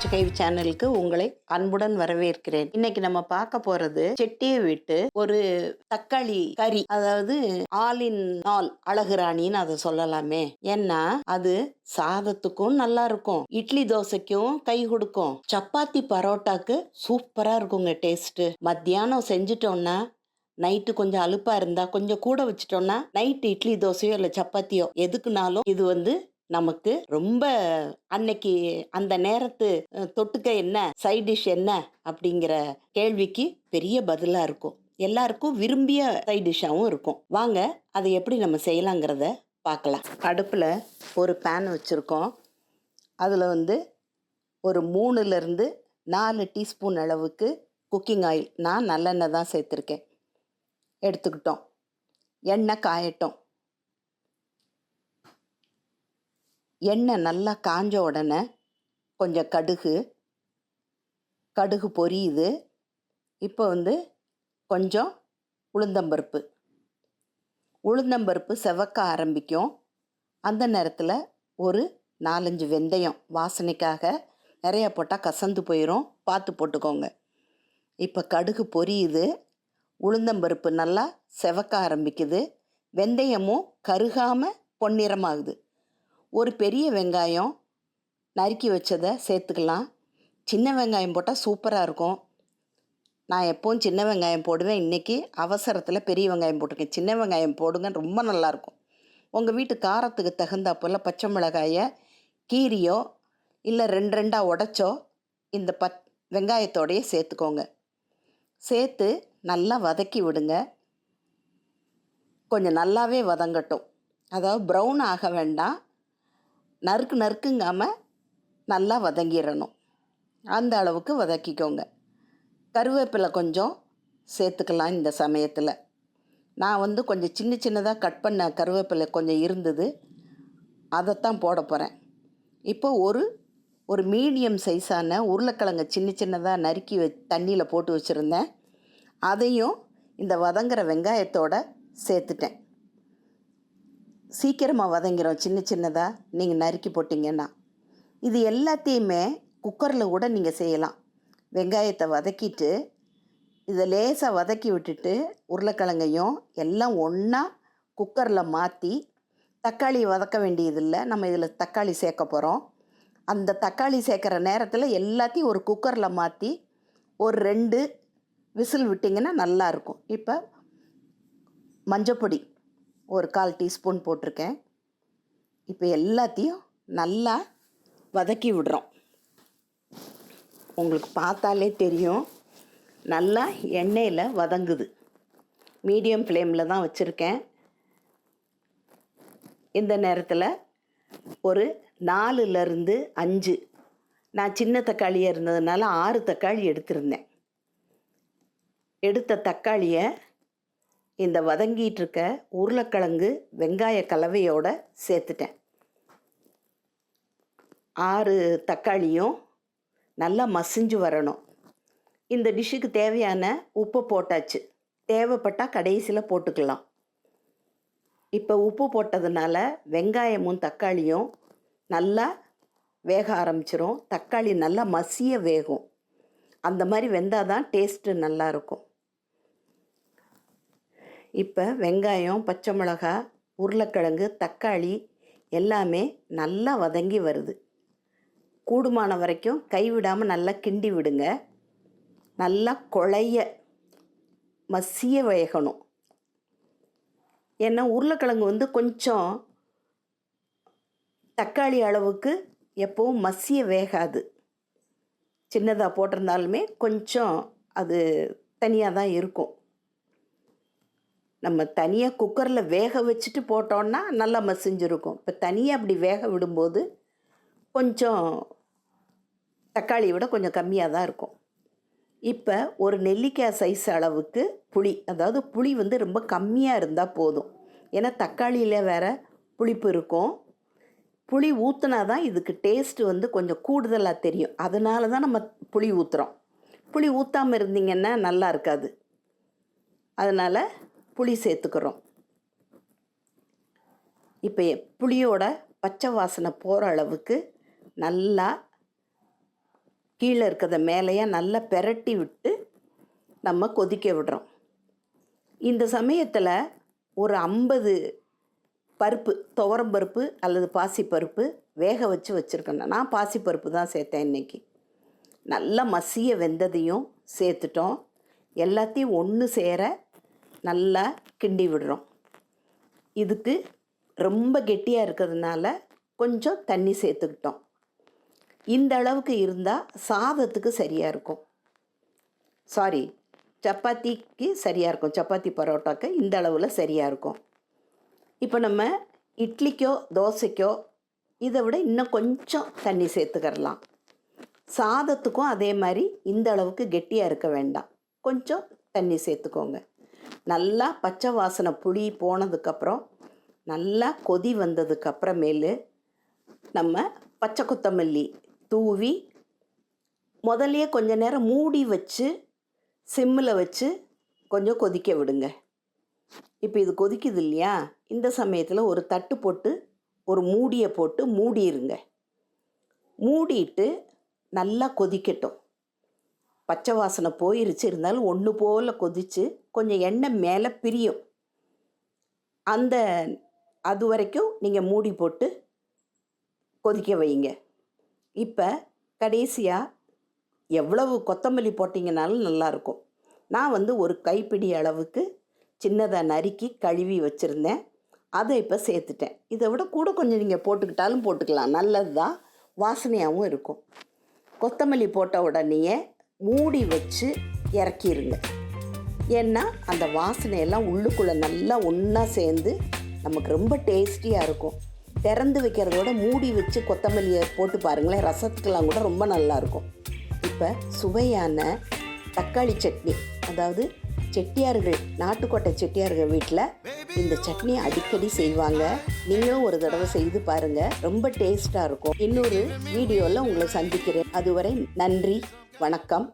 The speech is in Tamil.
பேச்சு கைவி சேனலுக்கு உங்களை அன்புடன் வரவேற்கிறேன். இன்னைக்கு நம்ம பார்க்க போறது செட்டியை விட்டு ஒரு தக்காளி கறி அதாவது ஆலின் நாள் அழகுராணின்னு அதை சொல்லலாமே. ஏன்னா அது சாதத்துக்கும் நல்லா இருக்கும். இட்லி தோசைக்கும் கை கொடுக்கும். சப்பாத்தி பரோட்டாக்கு சூப்பரா இருக்குங்க டேஸ்ட் மத்தியானம் செஞ்சிட்டோம்னா நைட்டு கொஞ்சம் அலுப்பா இருந்தா கொஞ்சம் கூட வச்சுட்டோம்னா நைட்டு இட்லி தோசையோ இல்லை சப்பாத்தியோ எதுக்குனாலும் இது வந்து நமக்கு ரொம்ப அன்னைக்கு அந்த நேரத்து தொட்டுக்க என்ன சைட் டிஷ் என்ன அப்படிங்கிற கேள்விக்கு பெரிய பதிலாக இருக்கும். எல்லாருக்கும் விரும்பிய சைட் டிஷ்ஷாகவும் இருக்கும். வாங்க அதை எப்படி நம்ம செய்யலாங்கிறத பார்க்கலாம். அடுப்பில் ஒரு பேன் வச்சுருக்கோம். அதில் வந்து ஒரு மூணுலேருந்து நாலு டீஸ்பூன் அளவுக்கு குக்கிங் ஆயில் நான் நல்லெண்ணெய் தான் சேர்த்துருக்கேன். எடுத்துக்கிட்டோம். எண்ணெய் காயட்டும். எண்ணெய் நல்லா காஞ்ச உடனே கொஞ்சம் கடுகு கடுகு பொரியுது. இப்போ வந்து கொஞ்சம் உளுந்தம்பருப்பு. உளுந்தம்பருப்பு செவக்க ஆரம்பிக்கும். அந்த நேரத்தில் ஒரு நாலஞ்சு வெந்தயம் வாசனைக்காக நிறைய போட்டால் கசந்து போயிடும் பார்த்து போட்டுக்கோங்க. இப்போ கடுகு பொரியுது. உளுந்தம்பருப்பு நல்லா செவக்க ஆரம்பிக்குது. வெந்தயமும் கருகாமல் பொன்னிறமாகுது. ஒரு பெரிய வெங்காயம் நறுக்கி வச்சதை சேர்த்துக்கலாம். சின்ன வெங்காயம் போட்டால் சூப்பராக இருக்கும். நான் எப்போவும் சின்ன வெங்காயம் போடுவேன். இன்றைக்கி அவசரத்தில் பெரிய வெங்காயம் போட்டிருக்கேன். சின்ன வெங்காயம் போடுங்க ரொம்ப நல்லாயிருக்கும் உங்கள் வீட்டு காரத்துக்கு தகுந்தாப்போல் பச்சை மிளகாயை கீரியோ இல்லை ரெண்டு ரெண்டாக உடச்சோ இந்த பத் வெங்காயத்தோடையே சேர்த்துக்கோங்க. சேர்த்து நல்லா வதக்கி விடுங்க. கொஞ்சம் நல்லாவே வதங்கட்டும். அதாவது ப்ரௌன் ஆக வேண்டாம். நறுக்கு நறுக்குங்காமல் நல்லா வதங்கிடணும். அந்த அளவுக்கு வதக்கிக்கோங்க. கருவேப்பிலை கொஞ்சம் சேர்த்துக்கலாம் இந்த சமயத்தில். நான் வந்து கொஞ்சம் சின்ன சின்னதாக கட் பண்ண கருவேப்பிலை கொஞ்சம் இருந்தது. அதைத்தான் போட போகிறேன் இப்போ ஒரு ஒரு மீடியம் சைஸான உருளைக்கிழங்க சின்ன சின்னதாக நறுக்கி வ தண்ணியில் போட்டு வச்சுருந்தேன். அதையும் இந்த வதங்குற வெங்காயத்தோட சேர்த்துட்டேன். சீக்கிரமாக வதங்கிறோம் சின்ன சின்னதாக நீங்கள் நறுக்கி போட்டிங்கன்னா. இது எல்லாத்தையுமே குக்கரில் கூட நீங்கள் செய்யலாம். வெங்காயத்தை வதக்கிட்டு இதை லேசாக வதக்கி விட்டுட்டு உருளைக்கிழங்கையும் எல்லாம் ஒன்றா குக்கரில் மாற்றி தக்காளி வதக்க வேண்டியதில்லை. நம்ம இதில் தக்காளி சேர்க்க போகிறோம் அந்த தக்காளி சேர்க்குற நேரத்தில் எல்லாத்தையும் ஒரு குக்கரில் மாற்றி ஒரு ரெண்டு விசில் விட்டிங்கன்னா நல்லாயிருக்கும் இப்போ மஞ்சப்பொடி. ஒரு கால் டீஸ்பூன் போட்டிருக்கேன். இப்போ எல்லாத்தையும் நல்லா வதக்கி விடுறோம். உங்களுக்கு பார்த்தாலே தெரியும். நல்லா எண்ணெயில் வதங்குது. மீடியம் ஃப்ளேமில் தான் வச்சுருக்கேன். இந்த நேரத்தில் ஒரு நாலுலேருந்து அஞ்சு. நான் சின்ன தக்காளியாக இருந்ததுனால ஆறு தக்காளி எடுத்திருந்தேன். எடுத்த தக்காளியை இந்த வதங்கிட்டு இருக்க உருளைக்கிழங்கு வெங்காய கலவையோட சேர்த்துட்டேன். ஆறு தக்காளியும் நல்லா மசிஞ்சு வரணும். இந்த டிஷ்ஷுக்கு தேவையான உப்பு போட்டாச்சு. தேவைப்பட்டால் கடைசியில் போட்டுக்கலாம். இப்போ உப்பு போட்டதுனால வெங்காயமும் தக்காளியும் நல்லா வேக ஆரம்பிச்சிரும். தக்காளி நல்லா மசிய வேகும். அந்த மாதிரி வெந்தால் தான் டேஸ்ட்டு நல்லாயிருக்கும் இப்போ வெங்காயம் பச்சை மிளகா உருளைக்கிழங்கு தக்காளி எல்லாமே நல்லா வதங்கி வருது. கூடுமான வரைக்கும் கைவிடாமல் நல்லா கிண்டி விடுங்க. நல்லா குழைய மசிய வேகணும். ஏன்னா உருளைக்கிழங்கு வந்து கொஞ்சம் தக்காளி அளவுக்கு எப்போவும் மசிய வேகாது. சின்னதாக போட்டிருந்தாலுமே கொஞ்சம் அது தனியாக தான் இருக்கும். நம்ம தனியாக குக்கரில் வேக வச்சுட்டு போட்டோன்னா நல்லா மசிஞ்சிருக்கும். இப்போ தனியாக அப்படி வேக விடும்போது கொஞ்சம் தக்காளியை விட கொஞ்சம் கம்மியாக தான் இருக்கும். இப்போ ஒரு நெல்லிக்காய் சைஸ் அளவுக்கு புளி அதாவது புளி வந்து ரொம்ப கம்மியாக இருந்தால் போதும். ஏன்னா தக்காளியில் வேறு புளிப்பு இருக்கும். புளி ஊற்றுனா தான் இதுக்கு டேஸ்ட்டு வந்து கொஞ்சம் கூடுதலாக தெரியும். அதனால தான் நம்ம புளி ஊற்றுறோம் புளி ஊற்றாமல் இருந்தீங்கன்னா நல்லா இருக்காது. அதனால் புளி சேர்த்துக்கிறோம். இப்போ புளியோட பச்சை வாசனை போகிற அளவுக்கு நல்லா கீழே இருக்கிறத மேலேயே நல்லா பெரட்டி விட்டு நம்ம கொதிக்க விடுறோம். இந்த சமயத்தில் ஒரு ஐம்பது பருப்பு துவரம் பருப்பு அல்லது பாசிப்பருப்பு வேக வச்சு வச்சுருக்கேன். நான் பாசிப்பருப்பு தான் சேர்த்தேன் இன்றைக்கி நல்லா மசிய வெந்ததையும் சேர்த்துட்டோம். எல்லாத்தையும் ஒன்று சேர நல்லா கிண்டி விடுறோம். இதுக்கு ரொம்ப கெட்டியாக இருக்கிறதுனால கொஞ்சம் தண்ணி சேர்த்துக்கிட்டோம். இந்த அளவுக்கு இருந்தால் சாதத்துக்கு சரியாக இருக்கும். சாரி சப்பாத்திக்கு சரியாக இருக்கும். சப்பாத்தி பரோட்டாக்கு இந்த அளவில் சரியாக இருக்கும். இப்போ நம்ம இட்லிக்கோ தோசைக்கோ இதை விட இன்னும் கொஞ்சம் தண்ணி சேர்த்துக்கிறலாம். சாதத்துக்கும் அதே மாதிரி இந்த அளவுக்கு கெட்டியாக இருக்க வேண்டாம். கொஞ்சம் தண்ணி சேர்த்துக்கோங்க. நல்லா பச்சை வாசனை புளி போனதுக்கப்புறம் நல்லா கொதி வந்ததுக்கப்புறமேலு நம்ம பச்சை கொத்தமல்லி தூவி முதல்லையே கொஞ்ச நேரம் மூடி வச்சு சிம்மில் வச்சு கொஞ்சம் கொதிக்க விடுங்க. இப்போ இது கொதிக்குது இல்லையா? இந்த சமயத்தில் ஒரு தட்டு போட்டு ஒரு மூடியை போட்டு மூடிடுங்க மூடிட்டு நல்லா கொதிக்கட்டும். பச்சை வாசனை போயிருச்சு. இருந்தாலும் ஒன்று போல் கொதித்து கொஞ்சம் எண்ணெய் மேலே பிரியும். அந்த அது வரைக்கும் நீங்கள் மூடி போட்டு கொதிக்க வைங்க இப்போ கடைசியாக எவ்வளவு கொத்தமல்லி போட்டிங்கனாலும் நல்லாயிருக்கும் நான் வந்து ஒரு கைப்பிடி அளவுக்கு சின்னதாக நறுக்கி கழுவி வச்சுருந்தேன். அதை இப்போ சேர்த்துட்டேன். இதை விட கூட கொஞ்சம் நீங்கள் போட்டுக்கிட்டாலும் போட்டுக்கலாம். நல்லது தான் வாசனையாகவும் இருக்கும். கொத்தமல்லி போட்ட உடனேயே மூடி வச்சு இறக்கிருங்க. ஏன்னா அந்த வாசனையெல்லாம் உள்ளுக்குள்ளே நல்லா ஒன்றா சேர்ந்து நமக்கு ரொம்ப டேஸ்டியாக இருக்கும். திறந்து வைக்கிறதோட மூடி வச்சு கொத்தமல்லியை போட்டு பாருங்களேன் ரசத்துக்கெல்லாம் கூட ரொம்ப நல்லாயிருக்கும் இப்போ சுவையான தக்காளி சட்னி அதாவது செட்டியார்கள் நாட்டுக்கோட்டை செட்டியார்கள் வீட்டில் இந்த சட்னி அடிக்கடி செய்வாங்க. நீங்களும் ஒரு தடவை செய்து பாருங்கள் ரொம்ப டேஸ்ட்டாக இருக்கும். இன்னொரு வீடியோவில் உங்களை சந்திக்கிறேன். அதுவரை நன்றி வணக்கம்.